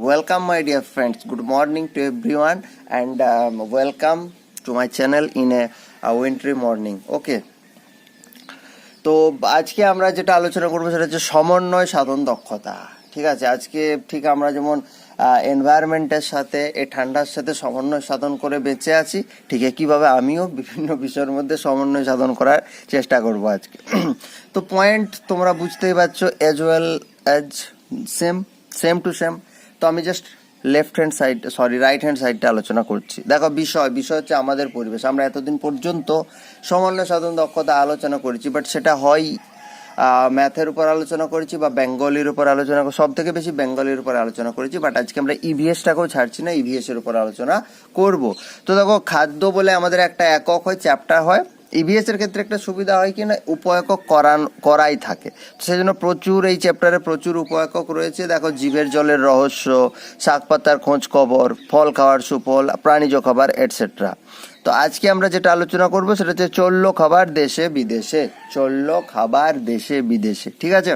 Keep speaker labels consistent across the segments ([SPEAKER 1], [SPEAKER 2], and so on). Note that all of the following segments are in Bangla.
[SPEAKER 1] Welcome, my dear friends. Good morning to everyone, and um, welcome to my channel in a, a wintry morning. Okay. তো আজকে আমরা যেটা আলোচনা করব সেটা হচ্ছে সমন্বয় সাধন দক্ষতা ঠিক আছে আজকে ঠিক আমরা যেমন এনভায়রনমেন্টের সাথে এই ঠান্ডার সাথে সমন্বয় সাধন করে বেঁচে আছি ঠিক একইভাবে আমিও বিভিন্ন বিষয়ের মধ্যে সমন্বয় সাধন করার চেষ্টা করব আজকে তো পয়েন্ট তোমরা বুঝতেই পারছ as well as same same to same তো আমি just left hand side sorry right hand সাইডটা আলোচনা করছি। দেখো, বিষয় বিষয় হচ্ছে আমাদের পরিবেশ। আমরা এতদিন পর্যন্ত সমন্বয় সাধন দক্ষতা আলোচনা করেছি বাট সেটা হয় ম্যাথের উপর আলোচনা করেছি বা বেঙ্গলির উপর আলোচনা সব থেকে বেশি বেঙ্গলির উপর আলোচনা করেছি বাট আজকে আমরা ইভিএসটাকেও ছাড়ছি না ইভিএসের উপর আলোচনা করব। তো দেখো, খাদ্য বলে আমাদের একটা একক হয় চ্যাপ্টার হয়। ইভিএস এর ক্ষেত্রে একটা সুবিধা হয় কি না উপএকক করান, করাই থাকে। সেই জন্য প্রচুর এই চ্যাপ্টারে প্রচুর উপএকক রয়েছে। দেখো, জীবের জলের রহস্য, শাক পাতার খোঁজ খবর, ফল খাওয়ার সুফল, প্রাণীজ খাবার এটসেট্রা তো আজকে আমরা যেটা আলোচনা করব সেটা হচ্ছে চলল খাবার দেশে বিদেশে। চলল খাবার দেশে বিদেশে। ঠিক আছে?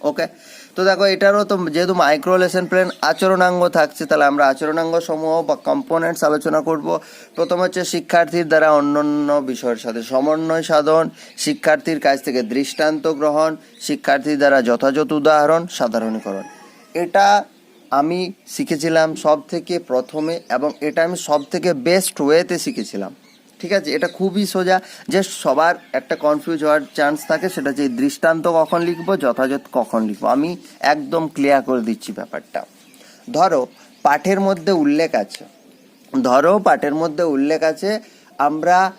[SPEAKER 1] ওকে তো দেখো, এটারও তো যেহেতু মাইক্রো লেসন প্ল্যান আচরণাঙ্গ থাকছে, তাহলে আমরা আচরণাঙ্গ সমূহ বা কম্পোনেন্টস আলোচনা করব। প্রথম হচ্ছে শিক্ষার্থীর দ্বারা অন্যান্য বিষয়ের সাথে সমন্বয় সাধন, শিক্ষার্থীর কাছ থেকে দৃষ্টান্ত গ্রহণ, শিক্ষার্থীর দ্বারা যথাযথ উদাহরণ সাধারণীকরণ। এটা আমি শিখেছিলাম সব থেকে প্রথমে এবং এটা আমি সব থেকে বেস্ট ওয়েতে শিখেছিলাম। ঠিক আছে? এটা খুবই সোজা। যে সবার একটা কনফিউজ হওয়ার চান্স থাকে, সেটা এই দৃষ্টান্ত কখন লিখব, যথাযথ কখন লিখব। আমি একদম ক্লিয়ার করে দিচ্ছি ব্যাপারটা। ধরো, পাঠের মধ্যে উল্লেখ আছে। ধরো, পাঠের মধ্যে উল্লেখ আছে, আমরা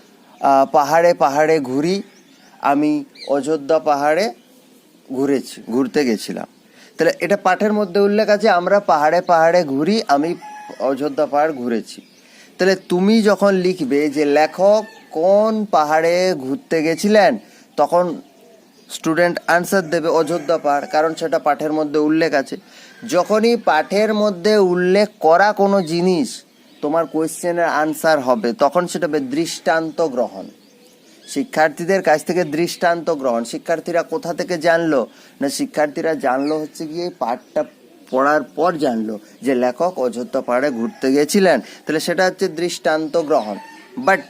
[SPEAKER 1] পাহাড়ে পাহাড়ে ঘুরি, আমি অযোধ্যা পাহাড়ে ঘুরেছি, ঘুরতে গেছিলাম। তাহলে এটা পাঠের মধ্যে উল্লেখ আছে, আমরা পাহাড়ে পাহাড়ে ঘুরি, আমি অযোধ্যা পাহাড় ঘুরেছি। তাহলে তুমি যখন লিখবে যে লেখক কোন পাহাড়ে ঘুরতে গেছিলেন, তখন স্টুডেন্ট আনসার দেবে অযোধ্যা পাহাড়, কারণ সেটা পাঠের মধ্যে উল্লেখ আছে। যখনই পাঠের মধ্যে উল্লেখ করা কোনো জিনিস, তোমার কোয়েশ্চেনের আনসার হবে, তখন সেটা হবে দৃষ্টান্ত গ্রহণ। শিক্ষার্থীদের কাছ থেকে দৃষ্টান্ত গ্রহণ। শিক্ষার্থীরা কোথা থেকে জানলো? না, শিক্ষার্থীরা জানলো হচ্ছে গিয়ে পাঠটা পড়ার পর জানলো যে লেখক অযোধ্যা পাহাড়ে ঘুরতে গিয়েছিলেন। তাহলে সেটা হচ্ছে দৃষ্টান্ত গ্রহণ। বাট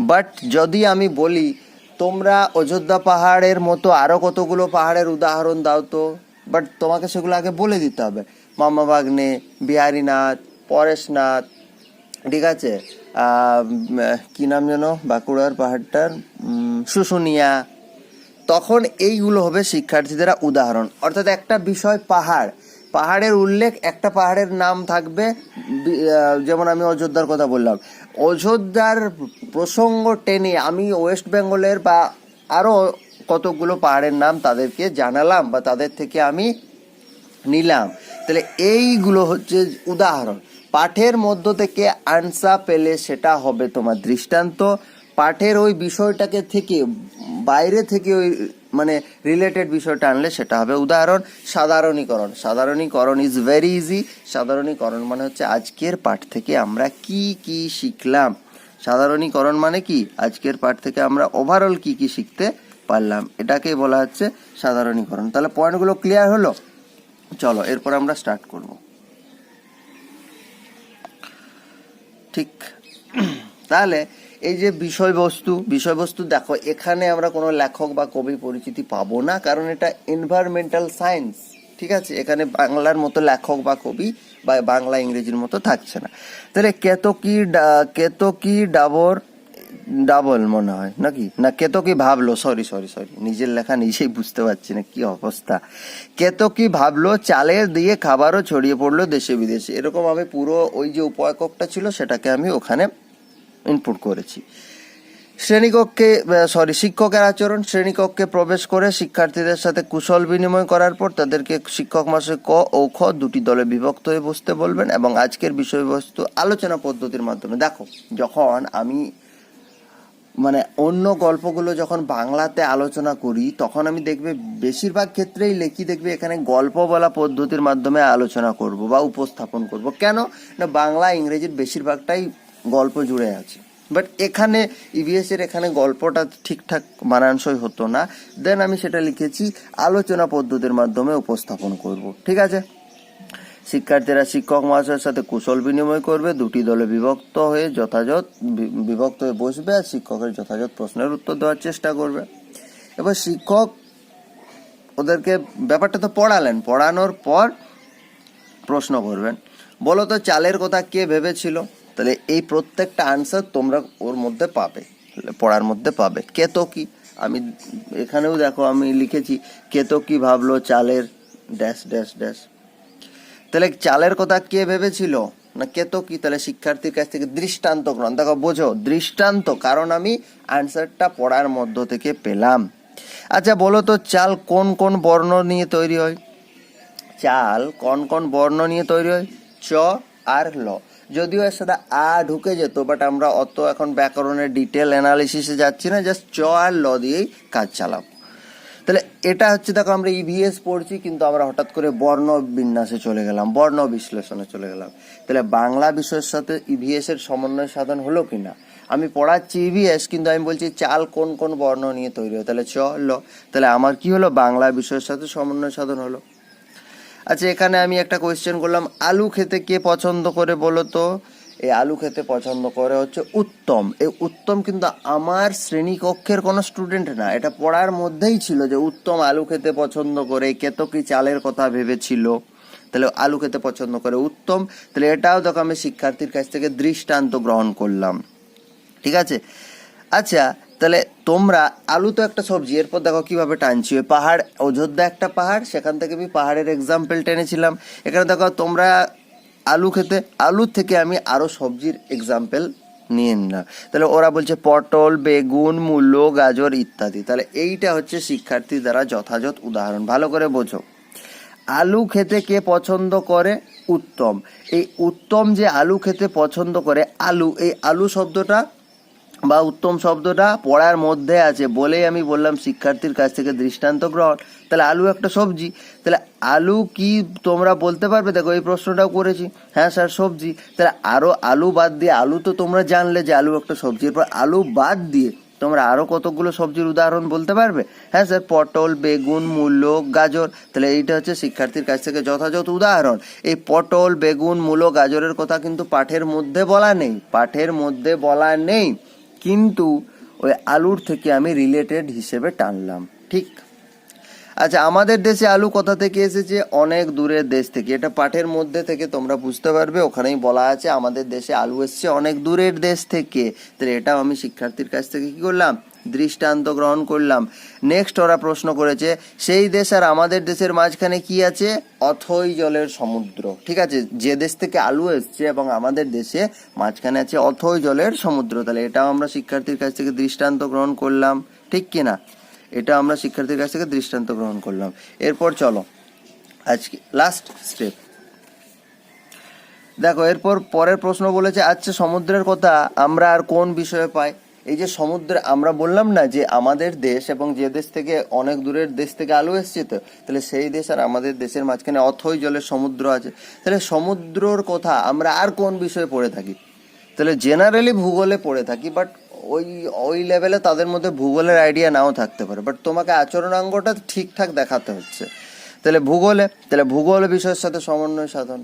[SPEAKER 1] বাট যদি আমি বলি, তোমরা অযোধ্যা পাহাড়ের মতো আরও কতগুলো পাহাড়ের উদাহরণ দাও তো? বাট তোমাকে সেগুলো আগে বলে দিতে হবে। মামা বাগনে বিহারীনাথ, পরেশনাথ, ঠিক আছে? কি নাম যেন? বাঁকুড়ার পাহাড়টার শুশুনিয়া। তখন এইগুলো হবে শিক্ষার্থীদের উদাহরণ। অর্থাৎ একটা বিষয় পাহাড়। পাহাড়ের উল্লেখ, একটা পাহাড়ের নাম থাকবে যেমন আমি অযোধ্যার কথা বললাম। অযোধ্যার প্রসঙ্গ টেনে আমি ওয়েস্ট বেঙ্গলের বা আরও কতগুলো পাহাড়ের নাম তাদেরকে জানালাম বা তাদের থেকে আমি নিলাম। তাহলে এইগুলো হচ্ছে উদাহরণ। পাঠের মধ্য থেকে আনসার পেলে সেটা হবে তোমার দৃষ্টান্ত। পাঠের ওই বিষয়টাকে থেকে, বাইরে থেকে ওই মানে রিলেটেড বিষয়টা আনলে সেটা হবে উদাহরণ, সাধারণীকরণ। সাধারণীকরণ ইজ ভেরি ইজি সাধারণীকরণ মানে হচ্ছে আজকের পাঠ থেকে আমরা কি কি শিখলাম। সাধারণীকরণ মানে কি? আজকের পাঠ থেকে আমরা ওভারঅল কি কি শিখতে পারলাম। এটাকে বলা হচ্ছে সাধারণীকরণ। তাহলে পয়েন্টগুলো ক্লিয়ার হলো? চলো, এরপর আমরা স্টার্ট করব। ঠিক। তাহলে এই যে বিষয়বস্তু বিষয়বস্তু দেখো, এখানে আমরা কোনো লেখক বা কবি পরিচিতি পাবো না, কারণ এটা এনভায়রনমেন্টাল সায়েন্স ঠিক আছে? এখানে বাংলার মতো লেখক বা কবি বা বাংলা, ইংরেজির মতো থাকছে না। তাহলে কেতকি কেতকি ডাবর, ডাবল মনে হয়, নাকি? না, কেতকি ভাবলো সরি সরি সরি নিজের লেখা নিজেই বুঝতে পারছি না, কি অবস্থা? কেতকি ভাবলো চালের দিয়ে খাবারও ছড়িয়ে পড়ল দেশে বিদেশে এরকম আমি পুরো ওই যে উপএককটা ছিল, সেটাকে আমি ওখানে ইনপুট করেছি। শ্রেণীকক্ষে সরি শিক্ষকের আচরণ, শ্রেণীকক্ষে প্রবেশ করে শিক্ষার্থীদের সাথে কুশল বিনিময় করার পর তাদেরকে শিক্ষক মাসে ক ও খ দুটি দলে বিভক্ত হয়ে বসতে বলবেন এবং আজকের বিষয়বস্তু আলোচনা পদ্ধতির মাধ্যমে। দেখো, যখন আমি মানে অন্য গল্পগুলো যখন বাংলাতে আলোচনা করি, তখন আমি দেখবে বেশিরভাগ ক্ষেত্রেই লেখি দেখবে এখানে গল্প বলা পদ্ধতির মাধ্যমে আলোচনা করব বা উপস্থাপন করব। কেন? না, বাংলা, ইংরেজির বেশিরভাগটাই গল্প জুড়ে আছে। বাট এখানে ইভিএস এর এখানে গল্পটা ঠিকঠাক মানানসই হতো না। দেন আমি সেটা লিখেছি, আলোচনা পদ্ধতির মাধ্যমে উপস্থাপন করব। ঠিক আছে? শিক্ষার্থীরা, শিক্ষক মহাশয়ের সাথে কুশল বিনিময় করবে, দুটি দলে বিভক্ত হয়ে যথাযথ বিভক্ত হয়ে বসবে আর শিক্ষকের যথাযথ প্রশ্নের উত্তর দেওয়ার চেষ্টা করবে। এবার শিক্ষক ওদেরকে, ব্যাপারটা তো পড়ালেন, পড়ানোর পর প্রশ্ন করবেন। বলো তো চালের কথা কে ভেবেছিল? তাহলে এই প্রত্যেকটা আনসার তোমরা ওর মধ্যে পাবে, পড়ার মধ্যে পাবে। কেতকি আমি এখানেও দেখো আমি লিখেছি কেতকি ভাবলো চালের ড্যাশ ড্যাশ ড্যাশ তাহলে চালের কথা কে ভেবেছিল? না কেতকি তাহলে শিক্ষার্থীর কাছ থেকে দৃষ্টান্ত গ্রহণ। দেখো, বোঝো, দৃষ্টান্ত, কারণ আমি আনসারটা পড়ার মধ্য থেকে পেলাম। আচ্ছা বলো তো, চাল কোন কোন বর্ণ নিয়ে তৈরি হয়? চাল কোন কোন বর্ণ নিয়ে তৈরি হয়? চ আর ল। যদিও এর সাথে আ ঢুকে যেত বাট আমরা অত এখন ব্যাকরণের ডিটেল অ্যানালিসিসে যাচ্ছি না জাস্ট চ আর ল দিয়েই কাজ চালাবো। তাহলে এটা হচ্ছে, দেখো আমরা ইভিএস পড়ছি, কিন্তু আমরা হঠাৎ করে বর্ণ বিন্যাসে চলে গেলাম, বর্ণ বিশ্লেষণে চলে গেলাম। তাহলে বাংলা বিষয়ের সাথে ইভিএস এর সমন্বয় সাধন হলো কি না আমি পড়াচ্ছি ইভিএস কিন্তু আমি বলছি চাল কোন কোন বর্ণ নিয়ে তৈরি হয়? তাহলে চ, ল। তাহলে আমার কি হলো? বাংলা বিষয়ের সাথে সমন্বয় সাধন হলো। আচ্ছা এখানে আমি একটা কোয়েশ্চেন করলাম, আলু খেতে কে পছন্দ করে বলো তো? এই আলু খেতে পছন্দ করে হচ্ছে উত্তম। এই উত্তম কিন্তু আমার শ্রেণীকক্ষের কোনো স্টুডেন্ট না। এটা পড়ার মধ্যেই ছিল যে উত্তম আলু খেতে পছন্দ করে কেতকি চালের কথা ভেবেছিল? তাহলে আলু খেতে পছন্দ করে উত্তম। তাহলে এটাও দেখো, আমি শিক্ষার্থীর কাছ থেকে দৃষ্টান্ত গ্রহণ করলাম। ঠিক আছে? আচ্ছা তাহলে তোমরা আলু তো একটা সবজি, এরপর দেখো কীভাবে টানছি। ওই পাহাড়, অযোধ্যা একটা পাহাড়, সেখান থেকে আমি পাহাড়ের এক্সাম্পল টেনেছিলাম। এখানে দেখো তোমরা আলু খেতে আলুর থেকে আমি আরও সবজির এক্সাম্পল নিয়ে না তাহলে ওরা বলছে পটল, বেগুন, মূলো, গাজর ইত্যাদি। তাহলে এইটা হচ্ছে শিক্ষার্থী দ্বারা যথাযথ উদাহরণ। ভালো করে বোঝো। আলু খেতে কে পছন্দ করে? উত্তম। এই উত্তম যে আলু খেতে পছন্দ করে, আলু, এই আলু শব্দটা বা উত্তম শব্দটা পড়ার মধ্যে আছে বলেই আমি বললাম শিক্ষার্থীর কাছ থেকে দৃষ্টান্ত গ্রহণ। তাহলে আলু একটা সবজি। তাহলে আলু কি তোমরা বলতে পারবে? দেখো, এই প্রশ্নটাও করেছি। হ্যাঁ স্যার, সবজি। তাহলে আরও আলু বাদ দিয়ে, আলু তো তোমরা জানলে যে আলু একটা সবজি। এরপর আলু বাদ দিয়ে তোমরা আরও কতগুলো সবজির উদাহরণ বলতে পারবে? হ্যাঁ স্যার, পটল, বেগুন, মূলো গাজর। তাহলে এইটা হচ্ছে শিক্ষার্থীর কাছ থেকে যথাযথ উদাহরণ। এই পটল, বেগুন, মূলো গাজরের কথা কিন্তু পাঠের মধ্যে বলা নেই। পাঠের মধ্যে বলা নেই। কিন্তু ওই আলুর থেকে আমি রিলেটেড হিসেবে টানলাম, ঠিক? আচ্ছা আমাদের দেশে আলু কোথা থেকে এসেছে? অনেক দূরের দেশ থেকে। এটা পাঠের মধ্যে থেকে তোমরা বুঝতে পারবে, ওখানেই বলা আছে আমাদের দেশে আলু এসছে অনেক দূরের দেশ থেকে। তাহলে এটাও আমি শিক্ষার্থীর কাছ থেকে কী করলাম? দৃষ্টান্ত গ্রহণ করলাম। নেক্সট ওরা প্রশ্ন করেছে, সেই দেশ আর আমাদের দেশের মাঝখানে কি আছে? অথই জলের সমুদ্র। ঠিক আছে, যে দেশ থেকে আলু এসছে এবং আমাদের দেশে মাঝখানে আছে অথই জলের সমুদ্র। তাহলে এটাও আমরা শিক্ষার্থীর কাছ থেকে দৃষ্টান্ত গ্রহণ করলাম। ঠিক কি না? এটা আমরা শিক্ষার্থীর কাছ থেকে দৃষ্টান্ত গ্রহণ করলাম। এরপর চলো, আজকে লাস্ট স্টেপ দেখো, এরপর পরের প্রশ্ন বলেছে আচ্ছা সমুদ্রের কথা আমরা আর কোন বিষয়ে পাই? এই যে সমুদ্রে আমরা বললাম না যে আমাদের দেশ এবং যে দেশ থেকে অনেক দূরের দেশ থেকে আলো এসছে তো, তাহলে সেই দেশ আর আমাদের দেশের মাঝখানে অথই জলের সমুদ্র আছে। তাহলে সমুদ্রর কথা আমরা আর কোন বিষয়ে পড়ে থাকি? তাহলে জেনারেলি ভূগোলে পড়ে থাকি বাট ওই ওই লেভেলে তাদের মধ্যে ভূগোলের আইডিয়া নাও থাকতে পারে। বাট তোমাকে আচরণাঙ্গটা ঠিকঠাক দেখাতে হচ্ছে। তাহলে ভূগোলে, তাহলে ভূগোল বিষয়ের সাথে সমন্বয় সাধন,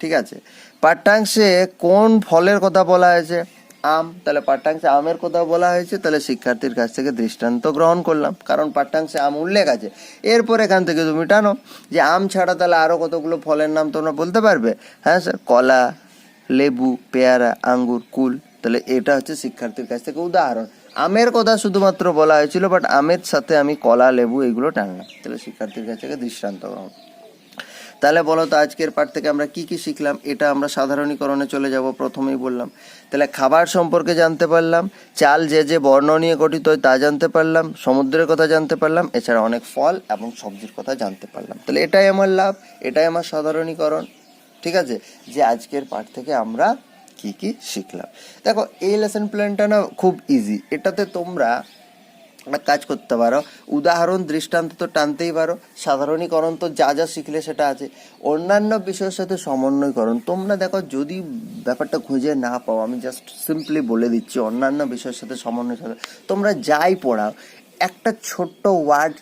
[SPEAKER 1] ঠিক আছে? পাঠ্যাংশে কোন ফলের কথা বলা হয়েছে? আম, তাহলে পাঠ্যাংশে আমের কথা বলা হয়েছে, তাহলে শিক্ষার্থীর কাছ থেকে দৃষ্টান্ত গ্রহণ করলাম। কারণ পাঠ্যাংশে আম উল্লেখ আছে। এরপর এখান থেকে তুমি টানো যে আম ছাড়া তাহলে আরও কতগুলো ফলের নাম তোমরা বলতে পারবে? হ্যাঁ স্যার, কলা, লেবু, পেয়ারা, আঙ্গুর, কুল, তাহলে এটা হচ্ছে শিক্ষার্থীর কাছ থেকে উদাহরণ। আমের কথা শুধুমাত্র বলা হয়েছিল বাট আমের সাথে আমি কলা, লেবু এগুলো টানলাম। তাহলে শিক্ষার্থীর কাছ থেকে দৃষ্টান্ত গ্রহণ। তাহলে বলো তো আজকের পাঠ থেকে আমরা কি কি শিখলাম? এটা আমরা সাধারণীকরণে চলে যাব, প্রথমেই বললাম। তাহলে খাবার সম্পর্কে জানতে পারলাম, চাল যে যে বর্ণ নিয়ে গঠিত হয় তা জানতে পারলাম, সমুদ্রের কথা জানতে পারলাম, এছাড়া অনেক ফল এবং সবজির কথা জানতে পারলাম। তাহলে এটাই আমার লাভ, এটাই আমার সাধারণীকরণ, ঠিক আছে? যে আজকের পাঠ থেকে আমরা কি কি শিখলাম। দেখো, এই লেসন প্ল্যানটা না খুব ইজি এটাতে তোমরা একটা কাজ করতে পারো। উদাহরণ, দৃষ্টান্ত তো টানতেই পারো। সাধারণীকরণ তো যা যা শিখলে সেটা আছে। অন্যান্য বিষয়ের সাথে সমন্বয়করণ তোমরা দেখো, যদি ব্যাপারটা খুঁজে না পাও, আমি জাস্ট সিম্পলি বলে দিচ্ছি, অন্যান্য বিষয়ের সাথে সমন্বয় তোমরা যাই পড়াও, একটা ছোট্ট ওয়ার্ড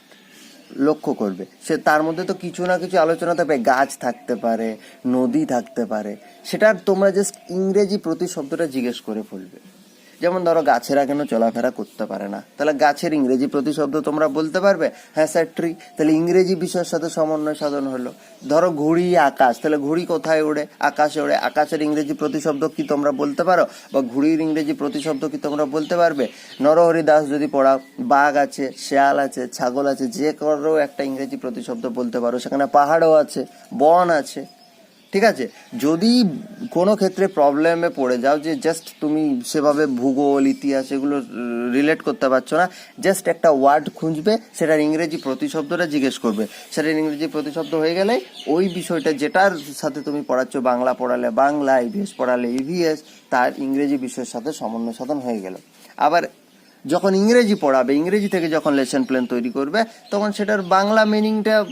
[SPEAKER 1] লক্ষ্য করবে। সে তার মধ্যে তো কিছু না কিছু আলোচনা থাকবে। গাছ থাকতে পারে, নদী থাকতে পারে। সেটার তোমরা জাস্ট ইংরেজি প্রতিশব্দটা জিজ্ঞেস করে ফেলবে। যেমন ধরো গাছেরা কেন চলাফেরা করতে পারে না? তাহলে গাছের ইংরেজি প্রতিশব্দ তোমরা বলতে পারবে? হ্যাঁ স্যার ট্রি তাহলে ইংরেজি বিষয়ের সাথে সমন্বয় সাধন হলো। ধরো ঘুড়ি, আকাশ। তাহলে ঘুড়ি কোথায় ওড়ে? আকাশে ওড়ে। আকাশের ইংরেজি প্রতিশব্দ কি তোমরা বলতে পারো? বা ঘুড়ির ইংরেজি প্রতিশব্দ কি তোমরা বলতে পারবে? নরহরি দাস যদি পড়াও, বাঘ আছে, শেয়াল আছে, ছাগল আছে, যে কারও একটা ইংরেজি প্রতিশব্দ বলতে পারো। সেখানে পাহাড়ও আছে, বন আছে। ঠিক আছে? যদি কোনো ক্ষেত্রে প্রবলেমে পড়ে যাও যে জাস্ট তুমি সেভাবে ভূগোল, ইতিহাস এগুলো রিলেট করতে পারছ না জাস্ট একটা ওয়ার্ড খুঁজবে, সেটার ইংরেজি প্রতিশব্দটা জিজ্ঞেস করবে। সেটার ইংরেজি প্রতিশব্দ হয়ে গেলে ওই বিষয়টা যেটার সাথে তুমি পড়াচ্ছ, বাংলা পড়ালে বাংলা, ইভিএস পড়ালে ইভিএস, তার ইংরেজি বিষয়ের সাথে সমন্বয় সাধন হয়ে গেল। আবার যখন ইংরেজি পড়াবে, ইংরেজি থেকে যখন লেসন প্ল্যান তৈরি করবে, তখন সেটার বাংলা মিনিংটা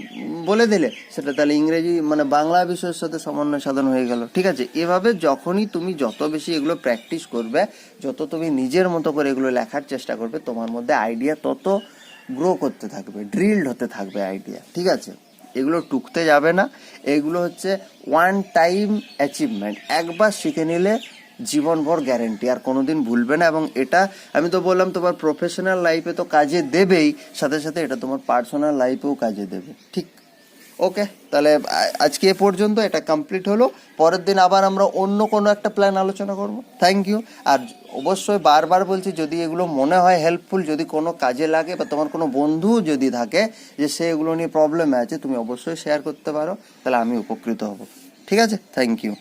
[SPEAKER 1] বলে দিলে, সেটা তাহলে ইংরেজি মানে বাংলা বিষয়ের সাথে সমন্বয় সাধন হয়ে গেল। ঠিক আছে? এভাবে যখনই তুমি যত বেশি এগুলো প্র্যাকটিস করবে, যত তুমি নিজের মতো করে এগুলো লেখার চেষ্টা করবে, তোমার মধ্যে আইডিয়া তত গ্রো করতে থাকবে ড্রিল্ড হতে থাকবে আইডিয়া ঠিক আছে? এগুলো টুকতে যাবে না। এগুলো হচ্ছে ওয়ান টাইম অ্যাচিভমেন্ট একবার শিখে নিলে জীবনভর গ্যারেন্টি আর কোনোদিন ভুলবে না। এবং এটা আমি তো বললাম, তোমার প্রফেশনাল লাইফে তো কাজে দেবেই, সাথে সাথে এটা তোমার পার্সোনাল লাইফেও কাজে দেবে। ঠিক? ওকে তাহলে আজকে এ পর্যন্ত এটা কমপ্লিট হলো। পরের দিন আবার আমরা অন্য কোনো একটা প্ল্যান আলোচনা করব। থ্যাংক ইউ আর অবশ্যই বারবার বলছি, যদি এগুলো মনে হয় হেল্পফুল যদি কোনো কাজে লাগে বা তোমার কোনো বন্ধু যদি থাকে যে সে এগুলো নিয়ে প্রবলেমে আছে, তুমি অবশ্যই শেয়ার করতে পারো। তাহলে আমি উপকৃত হব। ঠিক আছে? Thank you